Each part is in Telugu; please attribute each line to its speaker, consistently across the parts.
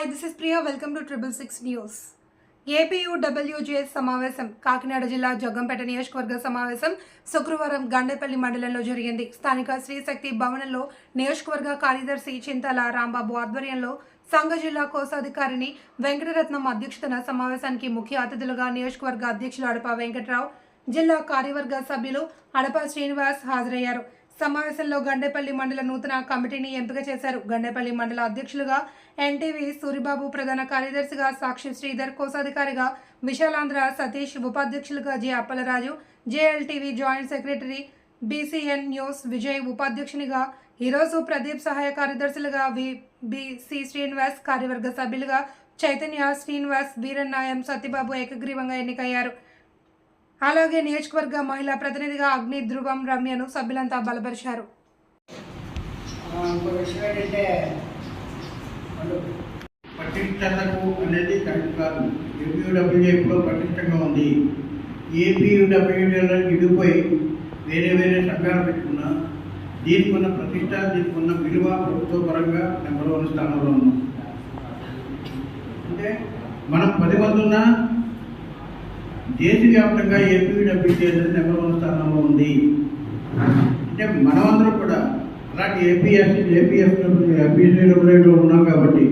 Speaker 1: Hi this is Priya welcome to triple six news APUWJS సమావేశం కాకినాడ జిల్లా జగ్గంపేట నియోజకవర్గ సమావేశం శుక్రవారం గండేపల్లి మండలంలో జరిగింది. స్థానిక శ్రీశక్తి భవనంలో నియోజకవర్గ కార్యదర్శి చింతల రాంబాబు ఆధ్వర్యంలో సంఘ జిల్లా కోశాధికారిని వెంకటరత్నం అధ్యక్షతన సమావేశానికి ముఖ్య అతిథులుగా నియోజకవర్గ అధ్యక్షులు అడప వెంకటరావు జిల్లా కార్యవర్గ సభ్యులు అడప శ్రీనివాస్ హాజరయ్యారు. సమావేశంలో గండేపల్లి మండల నూతన కమిటీని ఎంపిక చేశారు. గండేపల్లి మండల అధ్యక్షులుగా ఎన్టీవీ సూరిబాబు ప్రధాన కార్యదర్శిగా సాక్షి శ్రీధర్ కోశాధికారిగా విశాలాంధ్ర సతీష్ ఉపాధ్యక్షులుగా J Appalaraju JLTV joint secretary BCN news Vijay ఉపాధ్యక్షునిగా ఈరోజు ప్రదీప్ సహాయ కార్యదర్శులుగా వి బిసి శ్రీనివాస్ కార్యవర్గ సభ్యులుగా చైతన్య శ్రీనివాస్ వీరన్నాయం సత్యబాబు ఏకగ్రీవంగా ఎన్నికయ్యారు. అలాగే నియోజకవర్గ మహిళా ప్రతినిధిగా అగ్ని ధృవం రమ్యను సభ్యులంతా బలపరిచారు.
Speaker 2: ఆ, పటిష్టతకు అనేది కరెక్ట్ కాదు. ఏపీయూడబ్ల్యూజే ఎప్పుడో పటిష్టంగా ఉంది. ఏపీయూడబ్ల్యూజేలో విడిపోయి వేరే వేరే సంఘాలు పెట్టుకున్నా దీనికి ఉన్న ప్రతిష్ట దీనికి ఉన్న విలువ ప్రభుత్వపరంగా నెంబర్ వన్ స్థానంలో ఉన్నాం అంటే మనం పది మంది ఉన్నా దేశవ్యాప్తంగా ఏపీడబ్ల్యూజీ అనేది నెంబర్ వన్ స్థానంలో ఉంది. అంటే మనమందరం కూడా అలాంటి ఏపీఎస్ ఏపీఎఫ్ ఏపీడబ్ల్యూలో ఉన్నాం కాబట్టి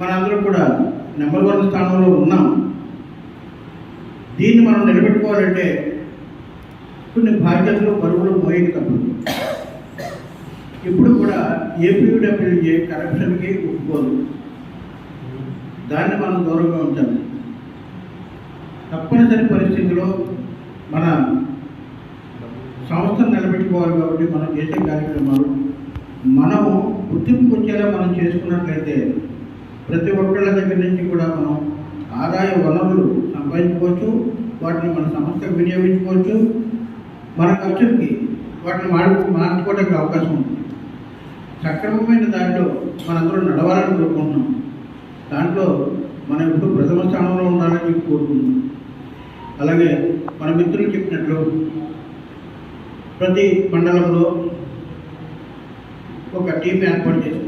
Speaker 2: మనందరం కూడా నెంబర్ వన్ స్థానంలో ఉన్నాం. దీన్ని మనం నిలబెట్టుకోవాలంటే కొన్ని బాధ్యతలు బరువులు మోయక తప్పదు. ఇప్పుడు కూడా ఏపీడబ్ల్యూజే కరప్షన్కి ఒప్పుకోదు. దాన్ని మనం దూరంగా ఉంచాలి. తప్పనిసరి పరిస్థితిలో మన సంస్థను నిలబెట్టుకోవాలి కాబట్టి మనం చేసే కార్యక్రమాలు మనం గుర్తింపు వచ్చేలా మనం చేసుకున్నట్లయితే ప్రతి ఒక్కళ్ళ దగ్గర నుంచి కూడా మనం ఆదాయ వనరులు సంపాదించుకోవచ్చు వాటిని మన సంస్థకు వినియోగించుకోవచ్చు. మన ఖర్చులకి వాటిని మార్పు మార్చుకోవడానికి అవకాశం ఉంది. సక్రమమైన దాంట్లో మనందరూ నడవాలని కోరుకుంటున్నాం. దాంట్లో మనం ఇప్పుడు ప్రథమ స్థానంలో ఉండాలని కోరుకుంటున్నాం. అలాగే మన మిత్రులు చెప్పినట్లు ప్రతి మండలంలో ఒక టీం ఏర్పాటు చేసి